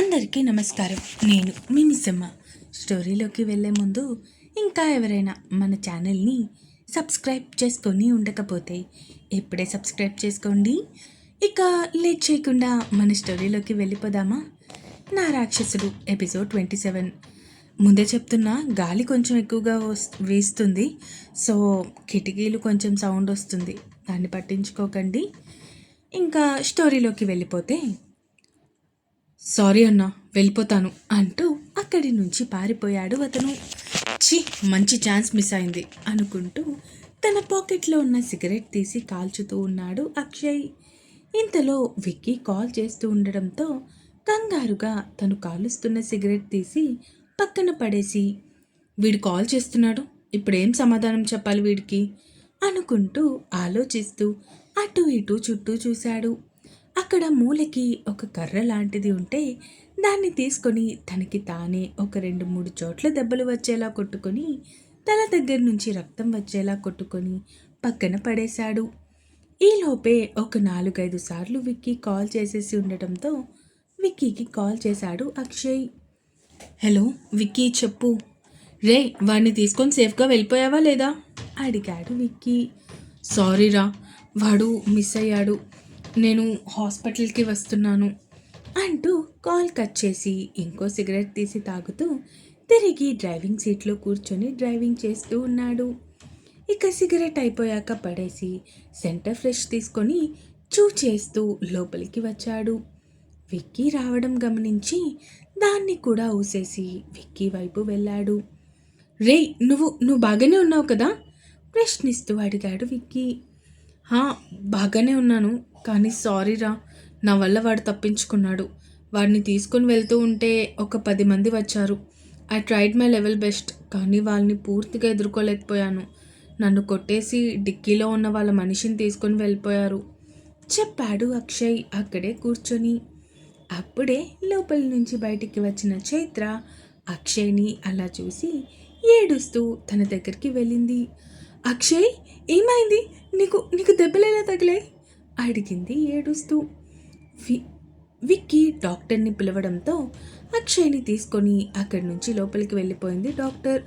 అందరికీ నమస్కారం. నేను మీ మిస్సమ్మ. స్టోరీలోకి వెళ్ళే ముందు ఇంకా ఎవరైనా మన ఛానల్ని సబ్స్క్రైబ్ చేసుకొని ఉండకపోతే ఇప్పుడే సబ్స్క్రైబ్ చేసుకోండి. ఇక లేట్ చేయకుండా మన స్టోరీలోకి వెళ్ళిపోదామా? నా రాక్షసుడు ఎపిసోడ్ ట్వంటీ సెవెన్. ముందే చెప్తున్నా గాలి కొంచెం ఎక్కువగా వస్- సో కిటికీలు కొంచెం సౌండ్ వస్తుంది. దాన్ని పట్టించుకోకండి. ఇంకా స్టోరీలోకి వెళ్ళిపోతే సారీ అన్నా వెళ్ళిపోతాను అంటూ అక్కడి నుంచి పారిపోయాడు అతను. ఛీ మంచి ఛాన్స్ మిస్ అయింది అనుకుంటూ తన పాకెట్లో ఉన్న సిగరెట్ తీసి కాల్చుతూ ఉన్నాడు అక్షయ్. ఇంతలో విక్కీ కాల్ చేస్తూ ఉండడంతో కంగారుగా తను కాలుస్తున్న సిగరెట్ తీసి పక్కన పడేసి వీడు కాల్ చేస్తున్నాడు ఇప్పుడేం సమాధానం చెప్పాలి వీడికి? అనుకుంటూ ఆలోచిస్తూ అటు ఇటు చుట్టూ చూశాడు. అక్కడ మూలకి ఒక కర్ర లాంటిది ఉంటే దాన్ని తీసుకొని తనకి తానే ఒక రెండు మూడు చోట్ల దెబ్బలు వచ్చేలా కొట్టుకొని తల దగ్గర నుంచి రక్తం వచ్చేలా కొట్టుకొని పక్కన పడేశాడు. ఈలోపే ఒక నాలుగైదు సార్లు విక్కీ కాల్ చేసేసి ఉండటంతో విక్కీకి కాల్ చేశాడు అక్షయ్. హలో విక్కీ చెప్పు. రే వాడిని తీసుకొని సేఫ్గా వెళ్ళిపోయావా లేదా? అడిగాడు విక్కీ. సారీరా వాడు మిస్ అయ్యాడు. నేను హాస్పిటల్కి వస్తున్నాను అంటూ కాల్ కట్ చేసి ఇంకో సిగరెట్ తీసి తాగుతూ తిరిగి డ్రైవింగ్ సీట్లో కూర్చొని డ్రైవింగ్ చేస్తూ ఉన్నాడు. ఇక సిగరెట్ అయిపోయాక పడేసి సెంటర్ ఫ్రెష్ తీసుకొని చూ చేస్తూ లోపలికి వచ్చాడు. విక్కీ రావడం గమనించి దాన్ని కూడా ఊసేసి విక్కీ వైపు వెళ్ళాడు. రే నువ్వు నువ్వు బాగానే ఉన్నావు కదా? ప్రశ్నిస్తూ అడిగాడు విక్కీ. "హా, బాగానే ఉన్నాను. కానీ సారీరా నా వల్ల వాడు తప్పించుకున్నాడు. వాడిని తీసుకుని వెళ్తూ ఉంటే ఒక పది మంది వచ్చారు. I tried my level best కానీ వాళ్ళని పూర్తిగా ఎదుర్కోలేకపోయాను. నన్ను కొట్టేసి డిక్కీలో ఉన్న వాళ్ళ మనిషిని తీసుకొని వెళ్ళిపోయారు. చెప్పాడు అక్షయ్ అక్కడే కూర్చొని. అప్పుడే లోపల నుంచి బయటికి వచ్చిన చైత్ర అక్షయ్ని అలా చూసి ఏడుస్తూ తన దగ్గరికి వెళ్ళింది. అక్షయ్ ఏమైంది? నీకు నీకు దెబ్బలు ఎలా తగిలాయి? అడిగింది ఏడుస్తూ. వి విక్కీ డాక్టర్ని పిలవడంతో అక్షయ్ని తీసుకొని అక్కడి నుంచి లోపలికి వెళ్ళిపోయింది డాక్టర్.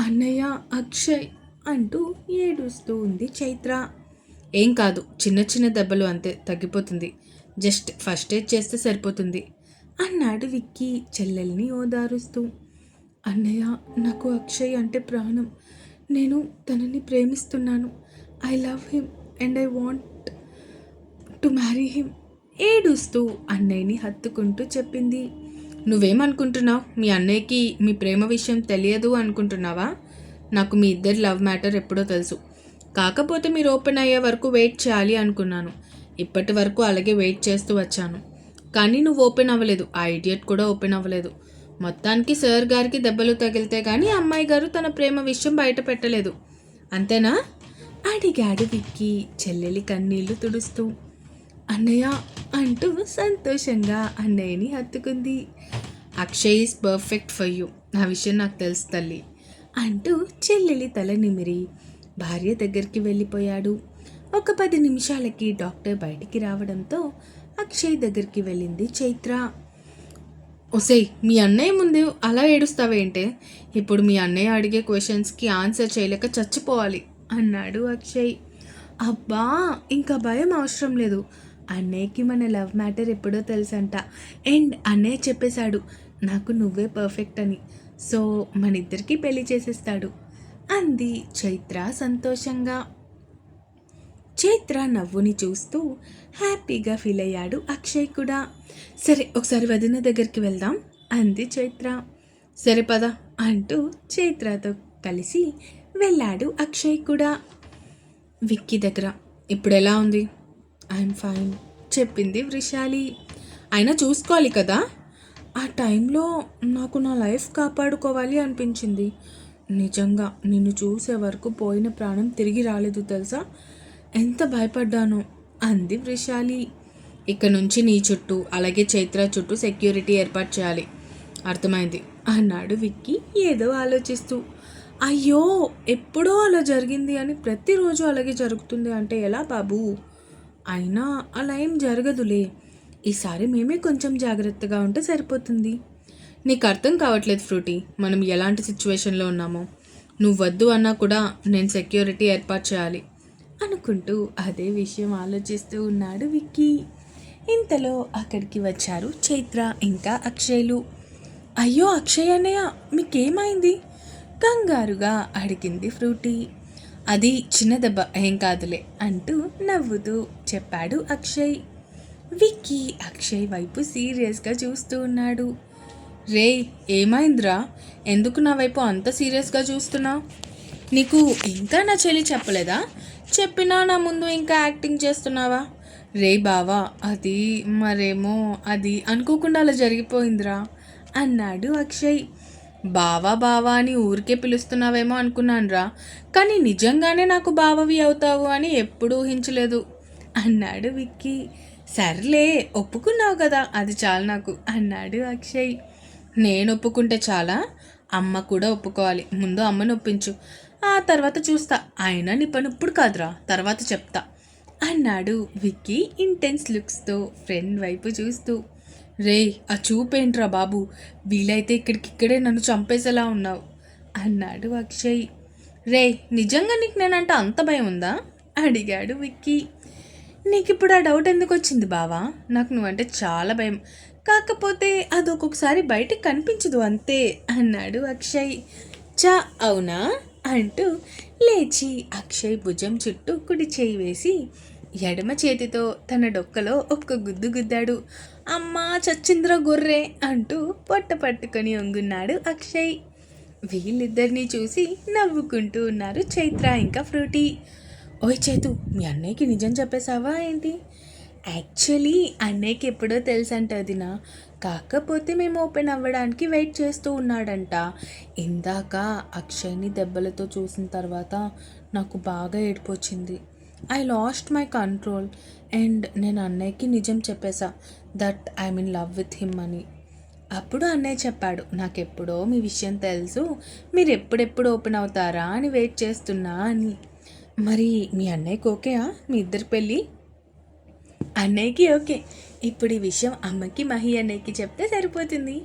అన్నయ్య అక్షయ్ అంటూ ఏడుస్తూ ఉంది చైత్ర. ఏం కాదు చిన్న చిన్న దెబ్బలు అంతే తగ్గిపోతుంది. జస్ట్ ఫస్ట్ ఎయిడ్ చేస్తే సరిపోతుంది అన్నాడు విక్కీ చెల్లెల్ని ఓదారుస్తూ. అన్నయ్య నాకు అక్షయ్ అంటే ప్రాణం. నేను తనని ప్రేమిస్తున్నాను. I love him and I want to marry him ఏడుస్తూ అన్నయ్యని హత్తుకుంటూ చెప్పింది. నువ్వేమనుకుంటున్నావు? మీ అన్నయ్యకి మీ ప్రేమ విషయం తెలియదు అనుకుంటున్నావా? నాకు మీ ఇద్దరి లవ్ మ్యాటర్ ఎప్పుడో తెలుసు. కాకపోతే మీరు ఓపెన్ అయ్యే వరకు వెయిట్ చేయాలి అనుకున్నాను. ఇప్పటి వరకు అలాగే వెయిట్ చేస్తూ వచ్చాను. కానీ నువ్వు ఓపెన్ అవ్వలేదు. ఆ ఇడియట్ కూడా ఓపెన్ అవ్వలేదు. మొత్తానికి సార్ గారికి దెబ్బలు తగిలితే కానీ అమ్మాయి గారు తన ప్రేమ విషయం బయట పెట్టలేదు. అంతేనా? అడిగాడు విక్కి చెల్లెలి కన్నీళ్ళు తుడుస్తూ. అన్నయ్య అంటూ సంతోషంగా అన్నయ్యని హత్తుకుంది. Akshay is perfect for you. నా విషయం నాకు తెలుసు తల్లి అంటూ చెల్లెలి తల నిమిరి భార్య దగ్గరికి వెళ్ళిపోయాడు. ఒక పది నిమిషాలకి డాక్టర్ బయటికి రావడంతో అక్షయ్ దగ్గరికి వెళ్ళింది చైత్ర. ఒసేయ్ మీ అన్నయ్య ముందు అలా ఏడుస్తావేంటే? ఇప్పుడు మీ అన్నయ్య అడిగే క్వశ్చన్స్కి ఆన్సర్ చేయలేక చచ్చిపోవాలి అన్నాడు అక్షయ్. అబ్బా ఇంకా భయం అవసరం లేదు. అన్నయ్యకి మన లవ్ మ్యాటర్ ఎప్పుడో తెలుసంట. అండ్ అన్నయ్య చెప్పేశాడు నాకు నువ్వే పర్ఫెక్ట్ అని. సో మన ఇద్దరికి పెళ్ళి చేసేస్తాడు. అంది చైత్ర సంతోషంగా. చైత్ర నవ్వుని చూస్తూ హ్యాపీగా ఫీల్ అయ్యాడు అక్షయ్ కూడా. సరే ఒకసారి వదిన దగ్గరికి వెళ్దాం అంది చైత్ర. సరే పద అంటూ చైత్రతో కలిసి వెళ్ళాడు అక్షయ్ కూడా. విక్కీ దగ్గర ఇప్పుడు ఎలా ఉంది? ఐఎమ్ ఫైన్ చెప్పింది వృషాలి. అయినా చూసుకోవాలి కదా? ఆ టైంలో నాకు నా లైఫ్ కాపాడుకోవాలి అనిపించింది. నిజంగా నిన్ను చూసే వరకు పోయిన ప్రాణం తిరిగి రాలేదు తెలుసా? ఎంత భయపడ్డానో అంది వృషాలి. ఇక నుంచి నీ చుట్టూ అలాగే చైత్ర చుట్టూ సెక్యూరిటీ ఏర్పాటు చేయాలి. అర్థమైంది అన్నాడు విక్కీ ఏదో ఆలోచిస్తూ. అయ్యో ఎప్పుడో అలా జరిగింది అని ప్రతిరోజు అలాగే జరుగుతుంది అంటే ఎలా బాబు? అయినా అలా ఏం జరగదులే. ఈసారి మేమే కొంచెం జాగ్రత్తగా ఉంటే సరిపోతుంది. నీకు అర్థం కావట్లేదు ఫ్రూటీ మనం ఎలాంటి సిచ్యువేషన్లో ఉన్నామో. నువ్వు వద్దు అన్నా కూడా నేను సెక్యూరిటీ ఏర్పాటు చేయాలి. అనుకుంటూ అదే విషయం ఆలోచిస్తూ ఉన్నాడు విక్కీ. ఇంతలో అక్కడికి వచ్చారు చైత్ర ఇంకా అక్షయ్లు. అయ్యో అక్షయ్ అన్నయ్య మీకేమైంది? కంగారుగా అడిగింది ఫ్రూటీ. అది చిన్న దెబ్బ ఏం కాదులే అంటూ నవ్వుతూ చెప్పాడు అక్షయ్. విక్కీ అక్షయ్ వైపు సీరియస్గా చూస్తూ ఉన్నాడు. రే ఏమైందిరా? ఎందుకు నా వైపు అంత సీరియస్గా చూస్తున్నావు? నీకు ఇంకా నా చెల్లి చెప్పలేదా? చెప్పినా నా ముందు ఇంకా యాక్టింగ్ చేస్తున్నావా? రే బావా అది మరేమో అది అనుకోకుండా అలా జరిగిపోయిందిరా అన్నాడు అక్షయ్. బావా బావా అని ఊరికే పిలుస్తున్నావేమో అనుకున్నానురా. కానీ నిజంగానే నాకు బావవి అవుతావు అని ఎప్పుడూ ఊహించలేదు. అన్నాడు విక్కీ. సర్లే ఒప్పుకున్నావు కదా అది చాలు నాకు అన్నాడు అక్షయ్. నేను ఒప్పుకుంటే చాలా? అమ్మ కూడా ఒప్పుకోవాలి. ముందు అమ్మని ఒప్పించు. ఆ తర్వాత చూస్తా. ఆయన నీ పని ఇప్పుడు కాదురా తర్వాత చెప్తా అన్నాడు విక్కీ ఇంటెన్స్ లుక్స్తో ఫ్రెండ్ వైపు చూస్తూ. రే ఆ చూపేంట్రా బాబు? వీలైతే ఇక్కడికిక్కడే నన్ను చంపేసేలా ఉన్నావు. అన్నాడు అక్షయ్. రే నిజంగా నీకు నేనంటే అంత భయం ఉందా? అడిగాడు విక్కీ. నీకు ఇప్పుడు ఆ డౌట్ ఎందుకు వచ్చింది బావా? నాకు నువ్వంటే చాలా భయం. కాకపోతే అది ఒక్కొక్కసారి బయటకు కనిపించదు అంతే అన్నాడు అక్షయ్. చా అవునా? అంటూ లేచి అక్షయ్ భుజం చుట్టూ కుడి చేయి వేసి ఎడమ చేతితో తన డొక్కలో ఒక్క గుద్దు గుద్దాడు. అమ్మా చచ్చింద్ర గొర్రె అంటూ పొట్ట పట్టుకొని ఒంగున్నాడు అక్షయ్. వీళ్ళిద్దరినీ చూసి నవ్వుకుంటూ ఉన్నారు చైత్ర ఇంకా ఫ్రూటీ. ఓయ్ చేతు మీ అన్నయ్యకి నిజం చెప్పేశావా ఏంటి? యాక్చువల్లీ అన్నయ్యకి ఎప్పుడో తెలుసంట అదినా. కాకపోతే మేము ఓపెన్ అవ్వడానికి వెయిట్ చేస్తూ ఉన్నాడంట. ఇందాక అక్షయ్ని దెబ్బలతో చూసిన తర్వాత నాకు బాగా ఏడిపోచ్చింది I lost my control and నేను అన్నయ్యకి నిజం చెప్పేశా that I mean love with him అని. అప్పుడు అన్నయ్య చెప్పాడు నాకెప్పుడో మీ విషయం తెలుసు. మీరు ఎప్పుడెప్పుడు ఓపెన్ అవుతారా అని వెయిట్ చేస్తున్నా అని. మరి మీ అన్నయ్యకి ఓకేయా మీ ఇద్దరి పెళ్ళి? అన్నయ్యకి ఓకే ఇప్పుడు ఈ విషయం అమ్మకి మహి అన్నయ్యకి చెప్తే సరిపోతుంది.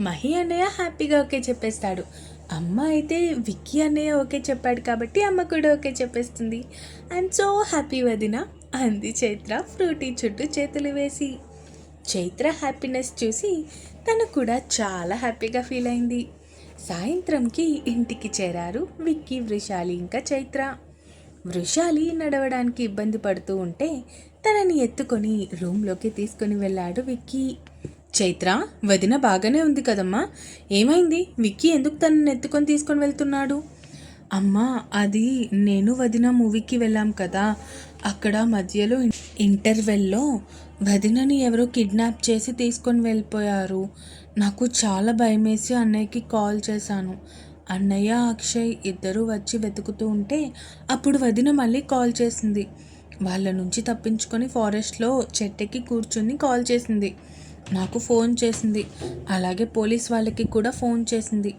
మహి అన్నయ్య హ్యాపీగా ఓకే చెప్పేస్తాడు. అమ్మ అయితే విక్కీ అనే ఓకే చెప్పాడు కాబట్టి అమ్మ కూడా ఓకే చెప్పేస్తుంది. ఐఎమ్ సో హ్యాపీ వదిన. అంది చైత్ర ఫ్రూటీ చుట్టూ చేతులు వేసి. చైత్ర హ్యాపీనెస్ చూసి తను కూడా చాలా హ్యాపీగా ఫీల్ అయింది. సాయంత్రంకి ఇంటికి చేరారు విక్కీ వృషాలి ఇంకా చైత్ర. వృషాలి నడవడానికి ఇబ్బంది పడుతూ ఉంటే తనని ఎత్తుకొని రూమ్లోకి తీసుకొని వెళ్ళాడు విక్కీ. చైత్ర వదిన బాగానే ఉంది కదమ్మా. ఏమైంది? విక్కీ ఎందుకు తనని ఎత్తుకొని తీసుకొని వెళ్తున్నాడు? అమ్మా అది నేను వదిన మూవీకి వెళ్ళాం కదా. అక్కడ మధ్యలో ఇంటర్వెల్లో వదినని ఎవరో కిడ్నాప్ చేసి తీసుకొని వెళ్ళిపోయారు. నాకు చాలా భయమేసి అన్నయ్యకి కాల్ చేశాను. అన్నయ్య అక్షయ్ ఇద్దరూ వచ్చి వెతుకుతూ ఉంటే అప్పుడు వదిన మళ్ళీ కాల్ చేసింది. వాళ్ళ నుంచి తప్పించుకొని ఫారెస్ట్లో చెట్టెక్కి కూర్చుని కాల్ చేసింది. నాకు ఫోన్ చేసింది. అలాగే పోలీస్ వాళ్ళకి కూడా ఫోన్ చేసింది.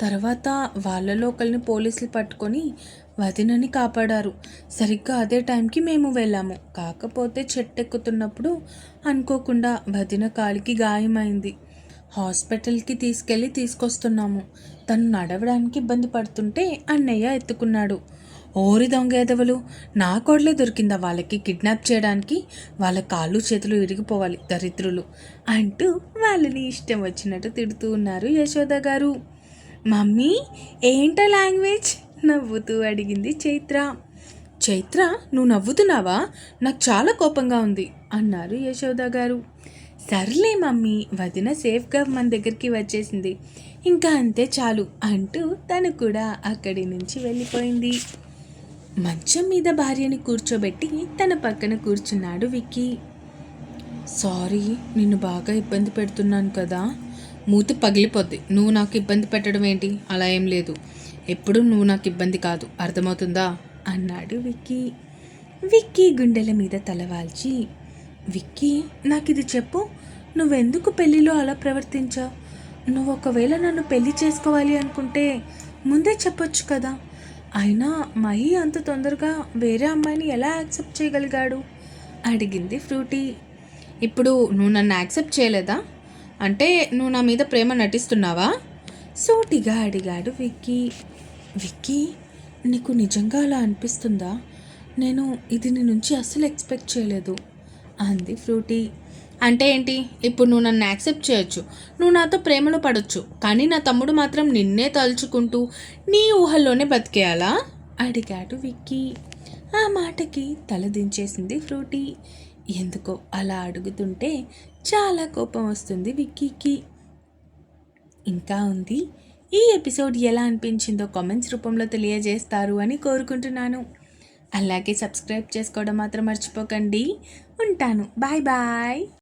తర్వాత వాళ్ళలో ఒకరిని పోలీసులు పట్టుకొని వదినని కాపాడారు. సరిగ్గా అదే టైంకి మేము వెళ్ళాము. కాకపోతే చెట్టు ఎక్కుతున్నప్పుడు అనుకోకుండా వదిన కాలికి గాయమైంది. హాస్పిటల్కి తీసుకెళ్ళి తీసుకొస్తున్నాము. తను నడవడానికి ఇబ్బంది పడుతుంటే అన్నయ్య ఎత్తుకున్నాడు. ఓరి దొంగ నా కోడలే దొరికిందా వాళ్ళకి కిడ్నాప్ చేయడానికి? వాళ్ళ కాళ్ళు చేతులు ఇరిగిపోవాలి దరిద్రులు అంటూ వాళ్ళని ఇష్టం వచ్చినట్టు తిడుతూ ఉన్నారు యశోద గారు. మమ్మీ ఏంట లాంగ్వేజ్? నవ్వుతూ అడిగింది చైత్ర. చైత్ర నువ్వు నవ్వుతున్నావా? నాకు చాలా కోపంగా ఉంది అన్నారు యశోద గారు. సర్లే మమ్మీ వదిన సేఫ్గా మన దగ్గరికి వచ్చేసింది. ఇంకా అంతే చాలు అంటూ తను కూడా అక్కడి నుంచి వెళ్ళిపోయింది. మంచం మీద భార్యని కూర్చోబెట్టి తన పక్కన కూర్చున్నాడు విక్కీ. సారీ నిన్ను బాగా ఇబ్బంది పెడుతున్నాను కదా. మూతి పగిలిపోద్ది. నువ్వు నాకు ఇబ్బంది పెట్టడం ఏంటి? అలా ఏం లేదు. ఎప్పుడు నువ్వు నాకు ఇబ్బంది కాదు. అర్థమవుతుందా? అన్నాడు విక్కీ. విక్కీ గుండెల మీద తలవాల్చి విక్కీ నాకు ఇది చెప్పు. నువ్వెందుకు పెళ్ళిలో అలా ప్రవర్తించావు? నువ్వు ఒకవేళ నన్ను పెళ్ళి చేసుకోవాలి అనుకుంటే ముందే చెప్పొచ్చు కదా. అయినా మహి అంత తొందరగా వేరే అమ్మాయిని ఎలా యాక్సెప్ట్ చేయగలిగాడు? అడిగింది ఫ్రూటీ. ఇప్పుడు నువ్వు నన్ను యాక్సెప్ట్ చేయలేదా? అంటే నువ్వు నా మీద ప్రేమ నటిస్తున్నావా? సూటిగా అడిగాడు విక్కీ. విక్కీ నీకు నిజంగా అలా అనిపిస్తుందా? నేను ఇది నీ నుంచి అస్సలు ఎక్స్పెక్ట్ చేయలేదు అంది ఫ్రూటీ. అంటే ఏంటి? ఇప్పుడు నువ్వు నన్ను యాక్సెప్ట్ చేయొచ్చు. నువ్వు నాతో ప్రేమలో పడొచ్చు. కానీ నా తమ్ముడు మాత్రం నిన్నే తలుచుకుంటూ నీ ఊహల్లోనే బతికేయాలా? అడిగాడు విక్కీ. ఆ మాటకి తల దించేసింది ఫ్రూటీ. ఎందుకో అలా అడుగుతుంటే చాలా కోపం వస్తుంది విక్కీకి. ఇంకా ఉంది. ఈ ఎపిసోడ్ ఎలా అనిపించిందో కామెంట్స్ రూపంలో తెలియజేస్తారు అని కోరుకుంటున్నాను. అలాగే సబ్స్క్రైబ్ చేసుకోవడం మాత్రం మర్చిపోకండి. ఉంటాను. Bye bye.